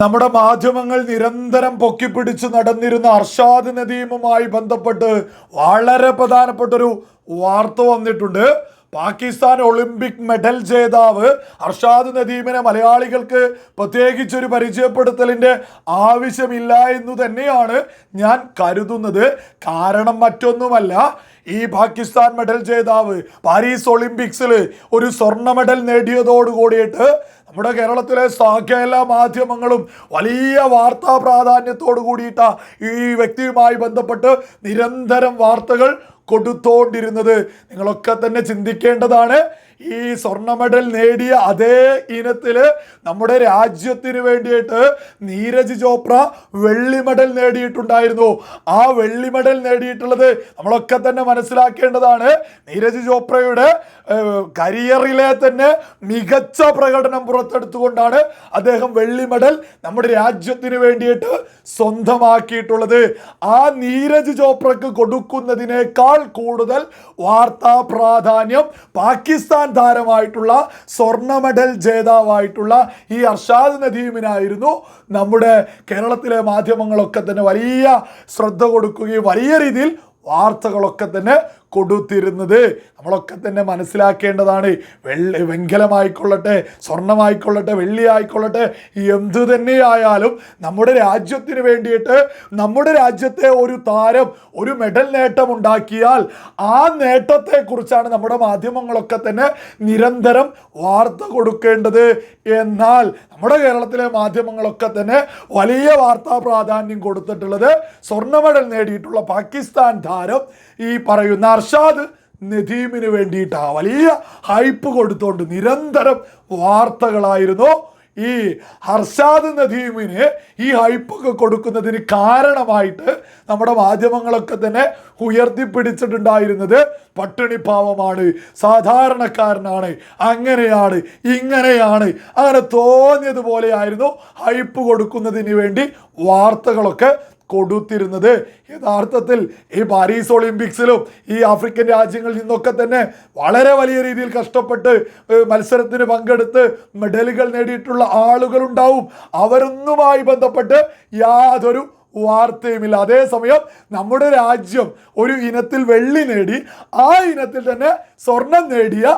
നമ്മുടെ മാധ്യമങ്ങൾ നിരന്തരം പൊക്കിപ്പിടിച്ച് നടന്നിരുന്ന അർഷാദ് നദീമുമായി ബന്ധപ്പെട്ട് വളരെ പ്രധാനപ്പെട്ടൊരു വാർത്ത വന്നിട്ടുണ്ട്. പാകിസ്ഥാൻ ഒളിമ്പിക് മെഡൽ ജേതാവ് അർഷാദ് നദീമിനെ മലയാളികൾക്ക് പ്രത്യേകിച്ചൊരു പരിചയപ്പെടുത്തലിന്റെ ആവശ്യമില്ല എന്ന് തന്നെയാണ് ഞാൻ കരുതുന്നത്. കാരണം മറ്റൊന്നുമല്ല ഈ പാകിസ്ഥാൻ മെഡൽ ജേതാവ് പാരീസ് ഒളിമ്പിക്സിൽ ഒരു സ്വർണ മെഡൽ നേടിയതോട് കൂടിയിട്ട് നമ്മുടെ കേരളത്തിലെ എല്ലാ മാധ്യമങ്ങളും വലിയ വാർത്താ പ്രാധാന്യത്തോടു കൂടിയിട്ട ഈ വ്യക്തിയുമായി ബന്ധപ്പെട്ട് നിരന്തരം വാർത്തകൾ കൊടുത്തോണ്ടിരുന്നത്. നിങ്ങളൊക്കെ തന്നെ ചിന്തിക്കേണ്ടതാണ് ഈ സ്വർണ മെഡൽ നേടിയ അതേ ഇനത്തിൽ നമ്മുടെ രാജ്യത്തിന് വേണ്ടിയിട്ട് നീരജ് ചോപ്ര വെള്ളി മെഡൽ നേടിയിട്ടുണ്ടായിരുന്നു. ആ വെള്ളി മെഡൽ നേടിയിട്ടുള്ളത് നമ്മളൊക്കെ തന്നെ മനസ്സിലാക്കേണ്ടതാണ്. നീരജ് ചോപ്രയുടെ കരിയറിലെ തന്നെ മികച്ച പ്രകടനം പുറത്തെടുത്തുകൊണ്ടാണ് അദ്ദേഹം വെള്ളി മെഡൽ നമ്മുടെ രാജ്യത്തിന് വേണ്ടിയിട്ട് സ്വന്തമാക്കിയിട്ടുള്ളത്. ആ നീരജ് ചോപ്രക്ക് കൊടുക്കുന്നതിനേക്കാൾ കൂടുതൽ വാർത്താ പ്രാധാന്യം പാകിസ്ഥാൻ താരമായിട്ടുള്ള സ്വർണ മെഡൽ ജേതാവായിട്ടുള്ള ഈ അർഷാദ് നദീമിനായിരുന്നു. നമ്മുടെ കേരളത്തിലെ മാധ്യമങ്ങളൊക്കെ തന്നെ വലിയ ശ്രദ്ധ കൊടുക്കുകയും വലിയ രീതിയിൽ വാർത്തകളൊക്കെ തന്നെ കൊടുത്തിരുന്നത്. നമ്മളൊക്കെ തന്നെ മനസ്സിലാക്കേണ്ടതാണ് വെള്ളി വെങ്കലമായിക്കൊള്ളട്ടെ സ്വർണമായിക്കൊള്ളട്ടെ വെള്ളി ആയിക്കൊള്ളട്ടെ എന്തു തന്നെയായാലും നമ്മുടെ രാജ്യത്തിന് വേണ്ടിയിട്ട് നമ്മുടെ രാജ്യത്തെ ഒരു താരം ഒരു മെഡൽ നേട്ടം ഉണ്ടാക്കിയാൽ ആ നേട്ടത്തെക്കുറിച്ചാണ് നമ്മുടെ മാധ്യമങ്ങളൊക്കെ തന്നെ നിരന്തരം വാർത്ത കൊടുക്കേണ്ടത്. എന്നാൽ നമ്മുടെ കേരളത്തിലെ മാധ്യമങ്ങളൊക്കെ തന്നെ വലിയ വാർത്താ പ്രാധാന്യം കൊടുത്തിട്ടുള്ളത് സ്വർണ മെഡൽ നേടിയിട്ടുള്ള പാകിസ്ഥാൻ താരം ഈ പറയുന്ന അർഷാദ് നദീമിന് വേണ്ടിയിട്ടാണ് വലിയ ഹൈപ്പ് കൊടുത്തുകൊണ്ട് നിരന്തരം വാർത്തകളായിരുന്നു. ഈ ഹർഷാദ് നദീമിന് ഈ ഹൈപ്പൊക്കെ കൊടുക്കുന്നതിന് കാരണമായിട്ട് നമ്മുടെ മാധ്യമങ്ങളൊക്കെ തന്നെ ഉയർത്തിപ്പിടിച്ചിട്ടുണ്ടായിരുന്നത് പട്ടിണിപ്പാവമാണ് സാധാരണക്കാരനാണ് അങ്ങനെയാണ് ഇങ്ങനെയാണ് അങ്ങനെ തോന്നിയതുപോലെയായിരുന്നു ഹൈപ്പ് കൊടുക്കുന്നതിന് വേണ്ടി വാർത്തകളൊക്കെ കൊടുത്തിരുന്നത്. യഥാർത്ഥത്തിൽ ഈ പാരീസ് ഒളിമ്പിക്സിലും ഈ ആഫ്രിക്കൻ രാജ്യങ്ങളിൽ നിന്നൊക്കെ തന്നെ വളരെ വലിയ രീതിയിൽ കഷ്ടപ്പെട്ട് മത്സരത്തിന് പങ്കെടുത്ത് മെഡലുകൾ നേടിയിട്ടുള്ള ആളുകളുണ്ടാവും. അവരൊന്നുമായി ബന്ധപ്പെട്ട് യാതൊരു വാർത്തയുമില്ല. അതേസമയം നമ്മുടെ രാജ്യം ഒരു ഇനത്തിൽ വെള്ളി നേടി ആ ഇനത്തിൽ തന്നെ സ്വർണം നേടിയ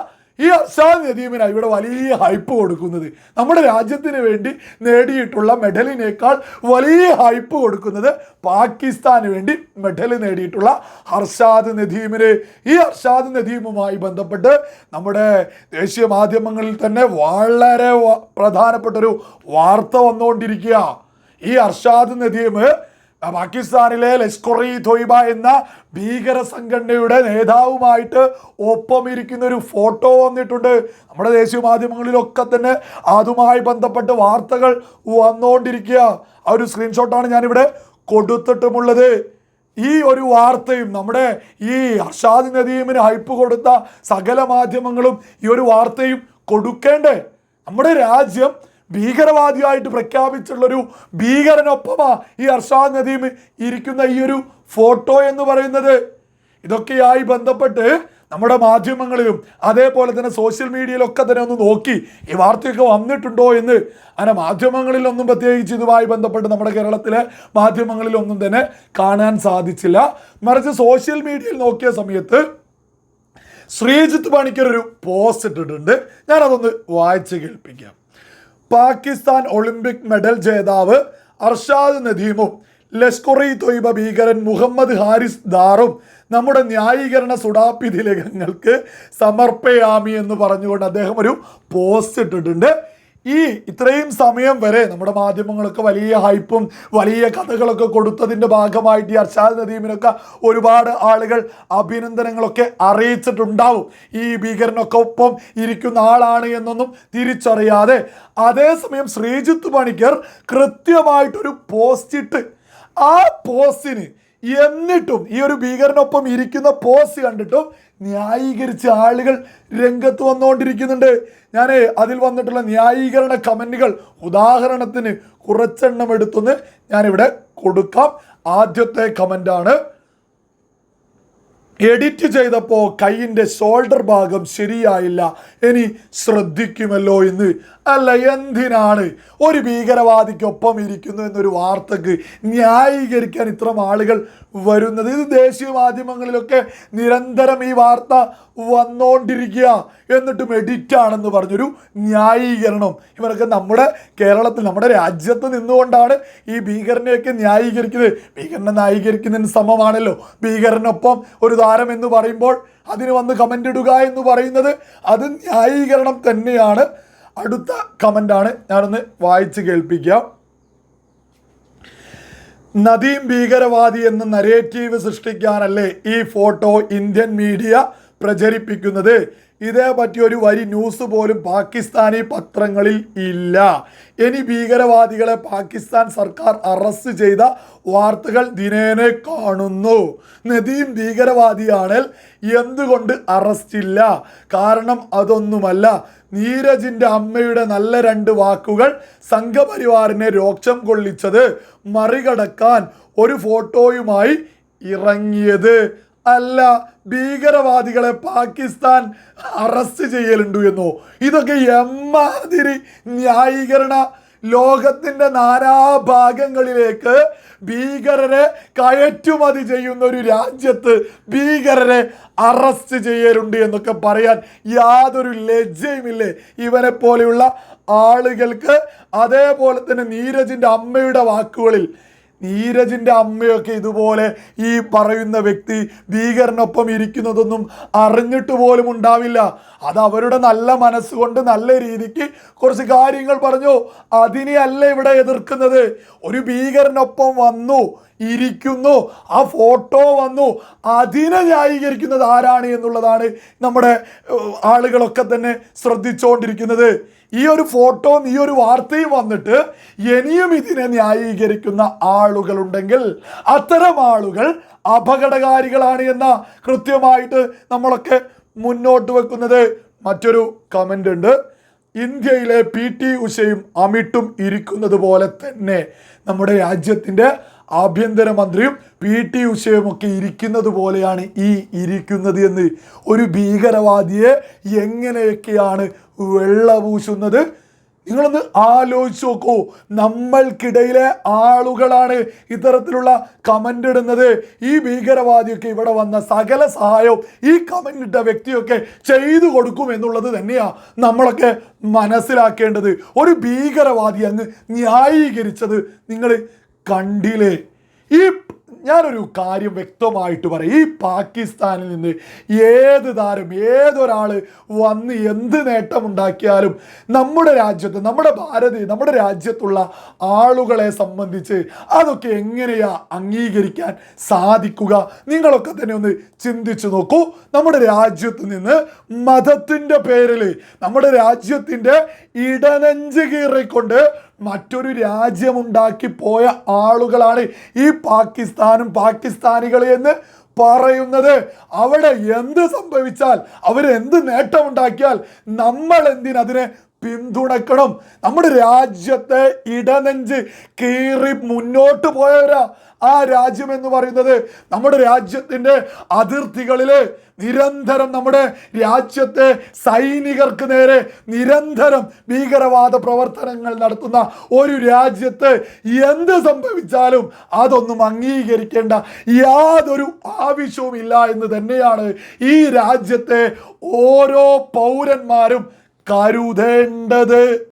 ഈ അസാദ് നദീമിന ഇവിടെ വലിയ ഹൈപ്പ് കൊടുക്കുന്നത്. നമ്മുടെ രാജ്യത്തിന് വേണ്ടി നേടിയിട്ടുള്ള മെഡലിനേക്കാൾ വലിയ ഹൈപ്പ് കൊടുക്കുന്നത് പാകിസ്ഥാന് വേണ്ടി മെഡൽ നേടിയിട്ടുള്ള ഹർഷാദ് നദീമിന്. ഈ ഹർഷാദ് നദീമുമായി ബന്ധപ്പെട്ട് നമ്മുടെ ദേശീയ മാധ്യമങ്ങളിൽ തന്നെ വളരെ പ്രധാനപ്പെട്ടൊരു വാർത്ത വന്നുകൊണ്ടിരിക്കുക. ഈ ഹർഷാദ് നദീം പാകിസ്ഥാനിലെ ലഷ്കർ ഇ തൊയ്ബ എന്ന ഭീകര സംഘടനയുടെ നേതാവുമായിട്ട് ഒപ്പം ഇരിക്കുന്ന ഒരു ഫോട്ടോ വന്നിട്ടുണ്ട്. നമ്മുടെ ദേശീയ മാധ്യമങ്ങളിലൊക്കെ തന്നെ അതുമായി ബന്ധപ്പെട്ട് വാർത്തകൾ വന്നുകൊണ്ടിരിക്കുക ആ ഒരു സ്ക്രീൻഷോട്ടാണ് ഞാനിവിടെ കൊടുത്തിട്ടുമുള്ളത്. ഈ ഒരു വാർത്തയും നമ്മുടെ ഈ അർഷാദ് നദീമിന് ഹൈപ്പ് കൊടുത്ത സകല മാധ്യമങ്ങളും ഈ ഒരു വാർത്തയും കൊടുക്കേണ്ടേ. നമ്മുടെ രാജ്യം ഭീകരവാദിയായിട്ട് പ്രഖ്യാപിച്ചുള്ളൊരു ഭീകരനൊപ്പമാ ഈ അർഷാ നദീം ഇരിക്കുന്ന ഈ ഒരു ഫോട്ടോ എന്ന് പറയുന്നത്. ഇതൊക്കെയായി ബന്ധപ്പെട്ട് നമ്മുടെ മാധ്യമങ്ങളിലും അതേപോലെ തന്നെ സോഷ്യൽ മീഡിയയിലൊക്കെ തന്നെ ഒന്ന് നോക്കി ഈ വാർത്തയൊക്കെ വന്നിട്ടുണ്ടോ എന്ന് അങ്ങനെ മാധ്യമങ്ങളിലൊന്നും പ്രത്യേകിച്ച് ഇതുമായി ബന്ധപ്പെട്ട് നമ്മുടെ കേരളത്തിലെ മാധ്യമങ്ങളിലൊന്നും തന്നെ കാണാൻ സാധിച്ചില്ല. മറിച്ച് സോഷ്യൽ മീഡിയയിൽ നോക്കിയ സമയത്ത് ശ്രീജിത്ത് പണിക്കർ ഒരു പോസ്റ്റ് ഇട്ടിട്ടുണ്ട്. ഞാനതൊന്ന് വായിച്ച് കേൾപ്പിക്കാം. പാകിസ്ഥാൻ ഒളിമ്പിക് മെഡൽ ജേതാവ് അർഷാദ് നദീമും ലഷ്കർ ഇ തൊയ്ബ ഭീകരൻ മുഹമ്മദ് ഹാരിസ് ദാറും നമ്മുടെ ന്യായീകരണ സുഡാപ്പി തിലകങ്ങൾക്ക് സമർപ്പയാമി എന്ന് പറഞ്ഞുകൊണ്ട് അദ്ദേഹം ഒരു പോസ്റ്റ് ഇട്ടിട്ടുണ്ട്. ഈ ഇത്രയും സമയം വരെ നമ്മുടെ മാധ്യമങ്ങളൊക്കെ വലിയ ഹൈപ്പും വലിയ കഥകളൊക്കെ കൊടുത്തതിന്റെ ഭാഗമായിട്ട് ഈ അർഷാദ് നദീമിനൊക്കെ ഒരുപാട് ആളുകൾ അഭിനന്ദനങ്ങളൊക്കെ അറിയിച്ചിട്ടുണ്ടാവും. ഈ ഭീകരനൊക്കെ ഒപ്പം ഇരിക്കുന്ന ആളാണ് എന്നൊന്നും തിരിച്ചറിയാതെ അതേസമയം ശ്രീജിത്ത് പണിക്കർ കൃത്യമായിട്ടൊരു പോസ്റ്റ് ഇട്ട് ആ പോസ്റ്റിന് എന്നിട്ടും ഈ ഒരു ഭീകരനൊപ്പം ഇരിക്കുന്ന പോസ് കണ്ടിട്ടും ന്യായീകരിച്ച ആളുകൾ രംഗത്ത് വന്നുകൊണ്ടിരിക്കുന്നുണ്ട്. ഞാൻ അതിൽ വന്നിട്ടുള്ള ന്യായീകരണ കമന്റുകൾ ഉദാഹരണത്തിന് കുറച്ചെണ്ണം എടുത്തുനിന്ന് ഞാനിവിടെ കൊടുക്കാം. ആദ്യത്തെ കമന്റാണ് എഡിറ്റ് ചെയ്തപ്പോൾ കൈയിന്റെ ഷോൾഡർ ഭാഗം ശരിയായില്ല. ഇനി ശ്രദ്ധിക്കുമല്ലോ എന്ന് അല്ല എന്തിനാണ്? ഒരു ഭീകരവാദിക്കൊപ്പം ഇരിക്കുന്നു എന്നൊരു വാർത്തക്ക് ന്യായീകരിക്കാൻ ഇത്തരം ആളുകൾ വരുന്നത്? ഇത് ദേശീയ മാധ്യമങ്ങളിലൊക്കെ നിരന്തരം ഈ വാർത്ത വന്നുകൊണ്ടിരിക്കുക എന്നിട്ടും എഡിറ്റ് ആണെന്ന് പറഞ്ഞൊരു ന്യായീകരണം. ഇവരൊക്കെ നമ്മുടെ കേരളത്തിൽ നമ്മുടെ രാജ്യത്ത് നിന്നുകൊണ്ടാണ് ഈ ഭീകരനെയൊക്കെ ന്യായീകരിക്കുന്നത്. ഭീകരനെ ന്യായീകരിക്കുന്നതിന് സമമാണല്ലോ. ഭീകരനൊപ്പം ഒരു താരം എന്ന് പറയുമ്പോൾ അതിന് വന്ന് കമന്റ് ഇടുക എന്ന് പറയുന്നത് അത് ന്യായീകരണം തന്നെയാണ്. അടുത്ത കമന്റാണ് ഞാനൊന്ന് വായിച്ച് കേൾപ്പിക്കാം. നദീം ഭീകരവാദി എന്ന നരേറ്റീവ് സൃഷ്ടിക്കാനല്ലേ ഈ ഫോട്ടോ ഇന്ത്യൻ മീഡിയ പ്രചരിപ്പിക്കുന്നത്. ഇതേ പറ്റിയൊരു വരി ന്യൂസ് പോലും പാകിസ്ഥാനി പത്രങ്ങളിൽ ഇല്ല. ഇനി ഭീകരവാദികളെ പാകിസ്ഥാൻ സർക്കാർ അറസ്റ്റ് ചെയ്ത വാർത്തകൾ ദിനേനെ കാണുന്നു. നദീം ഭീകരവാദിയാണെങ്കിൽ എന്തുകൊണ്ട് അറസ്റ്റില്ല കാരണം അതൊന്നുമല്ല. നീരജിന്റെ അമ്മയുടെ നല്ല രണ്ട് വാക്കുകൾ സംഘപരിവാറിനെ രോക്ഷം കൊള്ളിച്ചത് മറികടക്കാൻ ഒരു ഫോട്ടോയുമായി ഇറങ്ങിയത്. അല്ല ഭീകരവാദികളെ പാകിസ്ഥാൻ അറസ്റ്റ് ചെയ്യലുണ്ട് എന്നോ? ഇതൊക്കെ എമ്മാതിരി ന്യായീകരണ ലോകത്തിന്റെ നാനാഭാഗങ്ങളിലേക്ക് ഭീകരരെ കയറ്റുമതി ചെയ്യുന്ന ഒരു രാജ്യത്ത് ഭീകരരെ അറസ്റ്റ് ചെയ്യലുണ്ട് എന്നൊക്കെ പറയാൻ യാതൊരു ലജ്ജയുമില്ലേ? ഇവരെ പോലെയുള്ള ആളുകൾക്ക് അതേപോലെ തന്നെ നീരജിന്റെ അമ്മയുടെ വാക്കുകളിൽ നീരജിന്റെ അമ്മയൊക്കെ ഇതുപോലെ ഈ പറയുന്ന വ്യക്തി ഭീകരനൊപ്പം ഇരിക്കുന്നതൊന്നും അറിഞ്ഞിട്ട് പോലും ഉണ്ടാവില്ല. അത് അവരുടെ നല്ല മനസ്സുകൊണ്ട് നല്ല രീതിക്ക് കുറച്ച് കാര്യങ്ങൾ പറഞ്ഞു. അതിനെ അല്ല ഇവിടെ എതിർക്കുന്നത്. ഒരു ഭീകരനൊപ്പം വന്നു ഇരിക്കുന്നു ആ ഫോട്ടോ വന്നു. അതിനെ ന്യായീകരിക്കുന്നത് ആരാണ് എന്നുള്ളതാണ് നമ്മുടെ ആളുകളൊക്കെ തന്നെ ശ്രദ്ധിച്ചുകൊണ്ടിരിക്കുന്നത് ഈ ഒരു ഫോട്ടോയും ഈ ഒരു വാർത്തയും വന്നിട്ട് ഇനിയും ഇതിനെ ന്യായീകരിക്കുന്ന ആളുകളുണ്ടെങ്കിൽ അത്തരം ആളുകൾ അപകടകാരികളാണ് എന്ന കൃത്യമായിട്ട് നമ്മളൊക്കെ മുന്നോട്ട് വെക്കുന്നത്. മറ്റൊരു കമന്റ് ഉണ്ട്. ഇന്ത്യയിലെ പി ടി ഉഷയും അമിട്ടും ഇരിക്കുന്നത് പോലെ തന്നെ നമ്മുടെ രാജ്യത്തിന്റെ ആഭ്യന്തരമന്ത്രിയും പി ടി ഉഷയും ഒക്കെ ഇരിക്കുന്നത് പോലെയാണ് ഈ ഇരിക്കുന്നത് എന്ന് ഒരു ഭീകരവാദിയെ എങ്ങനെയൊക്കെയാണ് വെള്ളപൂശുന്നത് നിങ്ങളൊന്ന് ആലോചിച്ച് നോക്കൂ. നമ്മൾക്കിടയിലെ ആളുകളാണ് ഇത്തരത്തിലുള്ള കമന്റ് ഇടുന്നത്. ഈ ഭീകരവാദിയൊക്കെ ഇവിടെ വന്ന സകല സഹായവും ഈ കമന്റ് ഇട്ട വ്യക്തിയൊക്കെ ചെയ്തു കൊടുക്കും എന്നുള്ളത് തന്നെയാണ് നമ്മളൊക്കെ മനസ്സിലാക്കേണ്ടത്. ഒരു ഭീകരവാദി അങ്ങ് ന്യായീകരിച്ചത് നിങ്ങൾ കണ്ടില്ലേ? ഈ ഞാനൊരു കാര്യം വ്യക്തമായിട്ട് പറയും. ഈ പാകിസ്ഥാനിൽ നിന്ന് ഏത് താരം ഏതൊരാൾ വന്ന് എന്ത് നേട്ടമുണ്ടാക്കിയാലും നമ്മുടെ രാജ്യത്ത് നമ്മുടെ ഭാരതി നമ്മുടെ രാജ്യത്തുള്ള ആളുകളെ സംബന്ധിച്ച് അതൊക്കെ എങ്ങനെയാ അംഗീകരിക്കാൻ സാധിക്കുക? നിങ്ങളൊക്കെ തന്നെ ഒന്ന് ചിന്തിച്ചു നോക്കൂ. നമ്മുടെ രാജ്യത്ത് നിന്ന് മതത്തിന്റെ പേരിൽ നമ്മുടെ രാജ്യത്തിന്റെ ഇടനെഞ്ച് കീറിക്കൊണ്ട് മറ്റൊരു രാജ്യമുണ്ടാക്കി പോയ ആളുകളാണ് ഈ പാകിസ്ഥാനും പാകിസ്ഥാനികൾ എന്ന് പറയുന്നത്. അവിടെ എന്ത് സംഭവിച്ചാൽ അവരെന്ത് നേട്ടമുണ്ടാക്കിയാൽ നമ്മൾ എന്തിനതിനെ പിന്തുണക്കണം നമ്മുടെ രാജ്യത്തെ ഇടനെഞ്ച് കീറി മുന്നോട്ട് പോയവരാ ആ രാജ്യം എന്ന് പറയുന്നത്. നമ്മുടെ രാജ്യത്തിന്റെ അതിർത്തികളിൽ നിരന്തരം നമ്മുടെ രാജ്യത്തെ സൈനികർക്ക് നേരെ നിരന്തരം ഭീകരവാദ പ്രവർത്തനങ്ങൾ നടത്തുന്ന ഒരു രാജ്യത്ത് എന്ത് സംഭവിച്ചാലും അതൊന്നും അംഗീകരിക്കേണ്ട യാതൊരു ആവശ്യവുമില്ല എന്ന് തന്നെയാണ് ഈ രാജ്യത്തെ ഓരോ പൗരന്മാരും കരുതേണ്ടത്.